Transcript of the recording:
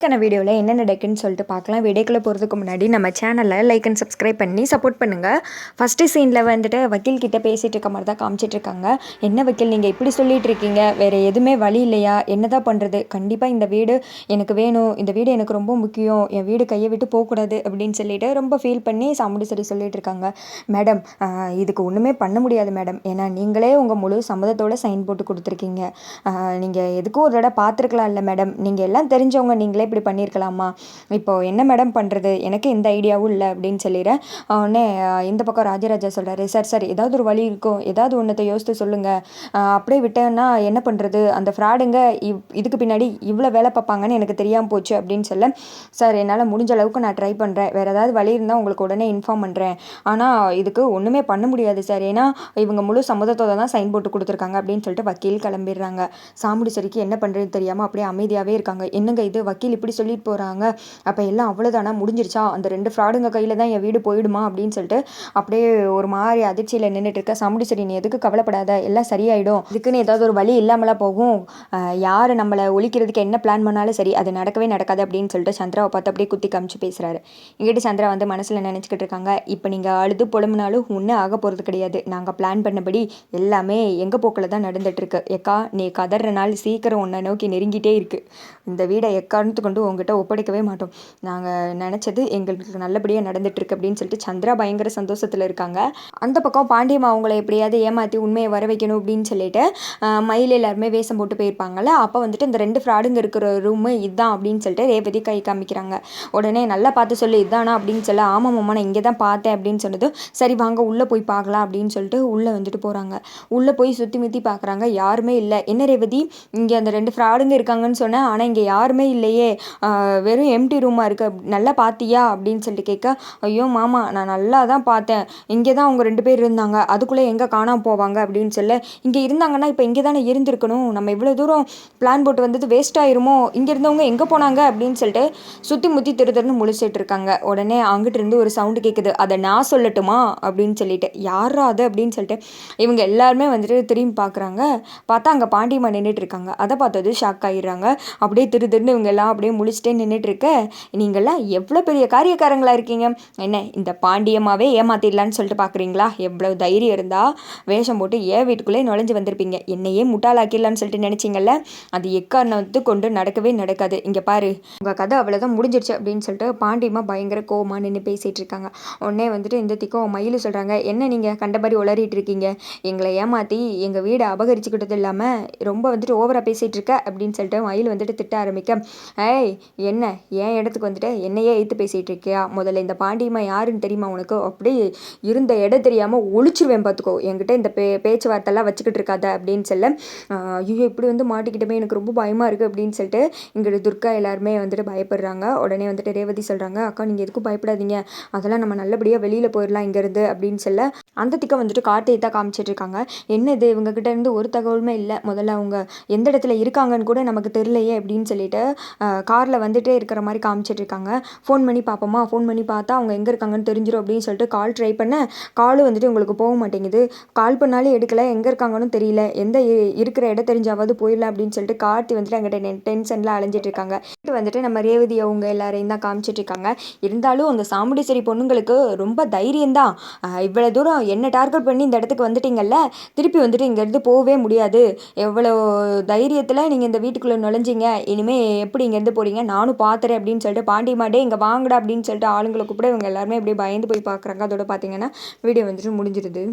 இத்தனை வீடியோவில் என்ன நடக்குன்னு சொல்லிட்டு பார்க்கலாம். வீடியோக்குள்ளே போகிறதுக்கு முன்னாடி நம்ம சேனலை லைக் அண்ட் சப்ஸ்கிரைப் பண்ணி சப்போர்ட் பண்ணுங்கள் ஃபஸ்ட்டு சீனில் வந்துட்டு வக்கீல் கிட்டே பேசிகிட்டு இருக்க மாதிரி தான் காமிச்சிட்டு இருக்காங்க. என்ன வக்கீல் நீங்கள் இப்படி சொல்லிட்டு இருக்கீங்க? வேறு எதுவுமே வழி இல்லையா? என்ன தான் பண்ணுறது கண்டிப்பாக இந்த வீடு எனக்கு வேணும். இந்த வீடு எனக்கு ரொம்ப முக்கியம். என் வீடு கையை விட்டு போகக்கூடாது அப்படின்னு சொல்லிட்டு ரொம்ப ஃபீல் பண்ணி சாமுடி சரி சொல்லிட்டு இருக்காங்க. மேடம் இதுக்கு ஒன்றுமே பண்ண முடியாது மேடம் ஏன்னா நீங்களே உங்கள் முழு சம்மதத்தோடு சைன் போட்டு கொடுத்துருக்கீங்க. நீங்கள் எதுக்கும் ஒரு தடவை பார்த்துருக்கலாம் இல்லை மேடம் நீங்கள் எல்லாம் தெரிஞ்சவங்க நீங்களே இப்படி பண்ணியிருக்கலாமா? இப்போது என்ன மேடம் பண்ணுறது எனக்கு எந்த ஐடியாவும் இல்லை அப்படின்னு சொல்லிடுறேன் உடனே இந்த பக்கம் ராஜராஜா சொல்கிறாரு சார் சார் ஏதாவது ஒரு வழி இருக்கும் ஏதாவது ஒன்றத்தை யோசித்து சொல்லுங்கள் அப்படியே விட்டேன்னா என்ன பண்ணுறது அந்த ஃப்ராடுங்க இவ் இதுக்கு பின்னாடி இவ்வளோ வேலை பார்ப்பாங்கன்னு எனக்கு தெரியாமல் போச்சு அப்படின்னு சொல்ல சார் என்னால் முடிஞ்ச அளவுக்கு நான் ட்ரை பண்ணுறேன் வேறு ஏதாவது வழி இருந்தால் உங்களுக்கு உடனே இன்ஃபார்ம் பண்ணுறேன் ஆனால் இதுக்கு ஒன்றுமே பண்ண முடியாது சார். ஏன்னா இவங்க முழு சம்மதத்தோட தான் சைன் போட்டு கொடுத்துருக்காங்க அப்படின்னு சொல்லிட்டு வக்கீல் கிளம்பிடுறாங்க. சாமுடி சரிக்கு என்ன பண்ணுறது தெரியாமல் அப்படியே அமைதியாகவே இருக்காங்க. என்னங்க இது? வக்கீல் இப்படி சொல்லிட்டு போகிறாங்க அப்போ எல்லாம் அவ்வளோதானா முடிஞ்சிருச்சா? அந்த ரெண்டு ஃப்ராடுங்க கையில் தான் என் வீடு போயிடுமா? அப்படின்னு சொல்லிட்டு அப்படியே ஒரு மாதிரி அதிர்ச்சியில் நின்றுட்டு இருக்க. சாமுடி சரி நீ எதுக்கு கவலைப்படாத? எல்லாம் சரியாயிடும். இதுக்குன்னு ஏதாவது ஒரு வழி இல்லாமலாம் போகும். யார் நம்மளை ஒழிக்கிறதுக்கு என்ன பிளான் பண்ணாலும் சரி அது நடக்கவே நடக்காது அப்படின்னு சொல்லிட்டு சந்திராவை பார்த்து அப்படியே குத்தி காமிச்சு பேசுகிறாரு எங்கிட்ட சந்திரா வந்து மனசில் நினச்சிக்கிட்டு இருக்காங்க. இப்போ நீங்கள் அழுது புலம்புனாலும் ஒன்றும் ஆக போகிறது கிடையாது. நாங்கள் பிளான் பண்ணபடி எல்லாமே எங்கள் போக்கில் தான் நடந்துகிட்ருக்கு எக்கா நீ கதற நாள் சீக்கிரம் உன்னை நோக்கி நெருங்கிட்டே இருக்குது இந்த வீடை எக்காரணத்துக்கு கொண்டு உங்ககிட்ட ஒப்படைக்கவே மாட்டோம். நாங்கள் நினச்சது எங்களுக்கு நல்லபடியாக நடந்துட்டுருக்கு அப்படின்னு சொல்லிட்டு சந்திரா பயங்கர சந்தோஷத்தில் இருக்காங்க. அந்த பக்கம் பாண்டியம்மா அவங்கள எப்படியாவது ஏமாற்றி உண்மையை வர வைக்கணும் அப்படின்னு சொல்லிட்டு மயில் எல்லாருமே வேஷம் போட்டு போயிருப்பாங்கள்ல அப்போ வந்துட்டு இந்த ரெண்டு ஃப்ராடுங்க இருக்கிற ரூமு இதுதான் அப்படின்னு சொல்லிட்டு ரேவதி கை காமிக்கிறாங்க. உடனே நல்லா பார்த்து சொல்லி இதுதானா அப்படின்னு சொல்ல ஆமாம் மாமா நான் இங்கே தான் பார்த்தேன் அப்படின்னு சொன்னதும் சரி வாங்க உள்ளே போய் பார்க்கலாம் அப்படின்னு சொல்லிட்டு உள்ளே வந்துட்டு போகிறாங்க உள்ளே போய் சுற்றி முற்றி பார்க்குறாங்க யாருமே இல்லை. என்ன ரேவதி? இங்கே அந்த ரெண்டு ஃப்ராடுங்க இருக்காங்கன்னு சொன்னேன் ஆனால் இங்கே யாருமே இல்லையே. வெறும் எம்டி ரூமாக இருக்குது நல்லா பார்த்தியா அப்படின்னு சொல்லிட்டு கேட்க ஐயோ மாமா நான் நல்லா தான் பார்த்தேன். இங்கே தான் அவங்க ரெண்டு பேர் இருந்தாங்க. அதுக்குள்ளே எங்கே காணாமல் போவாங்க? அப்படின்னு சொல்ல இங்கே இருந்தாங்கன்னா இப்போ இங்கே தானே இருந்திருக்கணும். நம்ம இவ்வளோ தூரம் பிளான் போட்டு வந்தது வேஸ்ட் ஆயிருமோ? இங்கே இருந்தவங்க எங்கே போனாங்க? அப்படின்னு சொல்லிட்டு சுற்றி முற்றி திரு திருன்னு முழிச்சிட்டு இருக்காங்க. உடனே அங்கிட்டு இருந்து ஒரு சவுண்டு கேட்குது. அதை நான் சொல்லட்டுமா? அப்படின்னு சொல்லிட்டு யாரா அது? அப்படின்னு சொல்லிட்டு இவங்க எல்லாருமே வந்துட்டு திரும்பி பார்க்குறாங்க. பார்த்தா அங்கே பாண்டியம்மா நின்றுட்டு இருக்காங்க. அதை பார்த்தது ஷாக் ஆகிடுறாங்க அப்படியே திரு திருன்னு இவங்க எல்லாம் அப்படியே முழிச்சிட்டே நின்றுட்டுருக்க நீங்கள்லாம் எவ்வளோ பெரிய காரியக்காரங்களாக இருக்கீங்க? என்ன இந்த பாண்டியமாகவே ஏமாத்திடலான்னு சொல்லிட்டு பார்க்குறீங்களா? எவ்வளோ தைரியம் இருந்தால் வேஷம் போட்டு ஏன் வீட்டுக்குள்ளே நுழைஞ்சு வந்திருப்பீங்க. என்னையே முட்டாளாக்கிடலான்னு சொல்லிட்டு நினச்சிங்கல்ல? அது எக்காரணத்து கொண்டு நடக்கவே நடக்காது. இங்கே பாரு உங்கள் கதை அவ்வளோதான் முடிஞ்சிருச்சு அப்படின்னு சொல்லிட்டு பாண்டியமாக பயங்கர கோவமாக நின்று பேசிகிட்டு இருக்காங்க. உடனே வந்துட்டு இந்த திக்கம் மயில் சொல்கிறாங்க என்ன நீங்கள் கண்டபடி உளறிட்டு இருக்கீங்க? எங்களை ஏமாற்றி எங்கள் வீடை அபகரிச்சுக்கிட்டது இல்லாமல் ரொம்ப வந்துட்டு ஓவராக பேசிகிட்டு இருக்க அப்படின்னு சொல்லிட்டு மயில் வந்துட்டு திட்ட ஆரம்பிக்க ஏய் என்ன? ஏன் இடத்துக்கு வந்துட்டு? என்னையே எய்த்து பேசிகிட்டு இருக்கியா? முதல்ல இந்த பாண்டியம்மா யாருன்னு தெரியுமா உனக்கு? அப்படியே இருந்த இடம் தெரியாமல் ஒழிச்சிருவேன் பார்த்துக்கோ என்கிட்ட இந்த பே பேச்சுவார்த்தைலாம் வச்சுக்கிட்டு இருக்காத அப்படின்னு சொல்ல ஐயோ இப்படி வந்து மாட்டிக்கிட்டமே எனக்கு ரொம்ப பயமாக இருக்குது அப்படின்னு சொல்லிட்டு இங்கே துர்கா எல்லாருமே வந்துட்டு பயப்படுறாங்க. உடனே வந்துட்டு ரேவதி சொல்கிறாங்க அக்கா நீங்கள் எதுக்கும் பயப்படாதீங்க. அதெல்லாம் நம்ம நல்லபடியாக வெளியில் போயிடலாம் இங்கேருந்து அப்படின்னு சொல்ல அந்த திக்கை வந்துட்டு காட்டை தான் காமிச்சிட்டு இருக்காங்க. என்ன இது இவங்ககிட்ட இருந்து ஒரு தகவலுமே இல்லை. முதல்ல அவங்க எந்த இடத்துல இருக்காங்கன்னு கூட நமக்கு தெரியலையே அப்படின்னு சொல்லிட்டு காரில் வந்துட்டே இருக்கிற மாதிரி காமிச்சிட்டு இருக்காங்க. ஃபோன் பண்ணி பார்ப்போமா ஃபோன் பண்ணி பார்த்தா அவங்க எங்கே இருக்காங்கன்னு தெரிஞ்சிடும் அப்படின்னு சொல்லிட்டு கால் ட்ரை பண்ண காலும் வந்துட்டு உங்களுக்கு போக மாட்டேங்குது. கால் பண்ணாலும் எடுக்கலை எங்கே இருக்காங்கன்னு தெரியல. எந்த இருக்கிற இடம் தெரிஞ்சாவது போயிடலாம் அப்படின்னு சொல்லிட்டு கார்த்தி வந்துட்டு அங்கிட்ட டென்ஷனில் அலைஞ்சிட்டு இருக்காங்க. வந்துட்டு நம்ம ரேவதி அவங்க எல்லாரையும் தான் காமிச்சிட்டு இருக்காங்க. இருந்தாலும் அந்த சாமுண்டீஸ்வரி பொண்ணுங்களுக்கு ரொம்ப தைரியம் தான். இவ்வளோ தூரம் என்ன டார்கெட் பண்ணி இந்த இடத்துக்கு வந்துட்டீங்கல்ல? திருப்பி வந்துட்டு இங்கேருந்து போகவே முடியாது. எவ்வளோ தைரியத்தில் நீங்கள் இந்த வீட்டுக்குள்ளே நுழைஞ்சிங்க. இனிமேல் எப்படி இங்கேருந்து போகிறீங்க நானும் பார்த்துறேன் அப்படின்னு சொல்லிட்டு பாண்டி மாட்டே இங்கே வாங்கடா அப்படின்னு சொல்லிட்டு ஆளுங்களை கூப்பிட இவங்க எல்லாருமே அப்படியே பயந்து போய் பார்க்குறாங்க அதோட பார்த்தீங்கன்னா வீடியோ வந்துட்டு முடிஞ்சிருது.